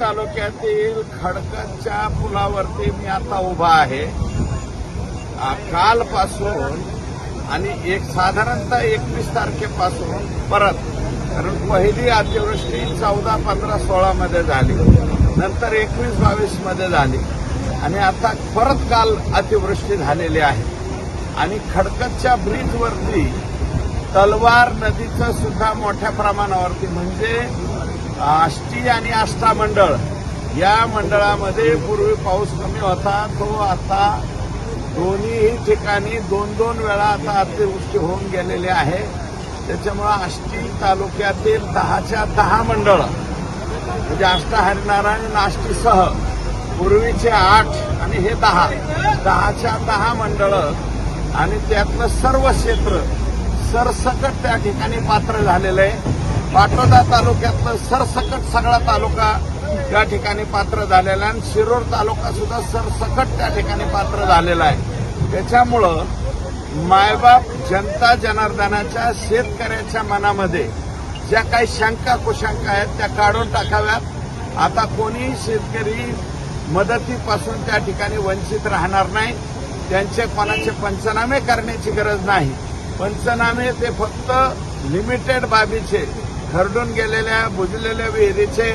तालुक्यातील खडकच्या पुलावरती मी आता उभा आहे. कालपासून आणि एक साधारणतः एकवीस तारखेपासून परत कारण पहिली अतिवृष्टी चौदा पंधरा सोळामध्ये झाली. नंतर एकवीस बावीसमध्ये झाली. आणि आता परत काल अतिवृष्टी झालेली आहे. आणि खडकतच्या ब्रिजवरती तलवार नदीचं सुद्धा मोठ्या प्रमाणावरती म्हणजे आष्टी आणि आष्टा मंडळ या मंडळामध्ये पूर्वी पाऊस कमी होता तो आता दोन्हीही ठिकाणी दोन दोन वेळा आता अतिवृष्टी होऊन गेलेली आहे. त्याच्यामुळं आष्टी तालुक्यातील दहाच्या दहा मंडळ म्हणजे आष्टा हरिनारायण आष्टीसह पूर्वीचे आठ आणि हे दहा दहाच्या दहा मंडळ आणि त्यातलं सर्व क्षेत्र सरसकट त्या ठिकाणी पात्र झालेलं आहे. पाटोदा तालुक्यातलं सरसकट सगळा तालुका त्या ठिकाणी पात्र झालेला आहे. आणि शिरोर तालुका सुद्धा सरसकट त्या ठिकाणी पात्र झालेला आहे. त्याच्यामुळं मायबाप जनता जनार्दनाच्या शेतकऱ्याच्या मनामध्ये ज्या काही शंका कुशंका आहेत त्या काढून टाकाव्यात. आता कोणी शेतकरी मदतीपासून त्या ठिकाणी वंचित राहणार नाही. त्यांचे कोणाचे पंचनामे करण्याची गरज नाही. पंचनामे ते फक्त लिमिटेड बाबीचे. खरडून गेलेल्या बुजलेल्या विहिरीचे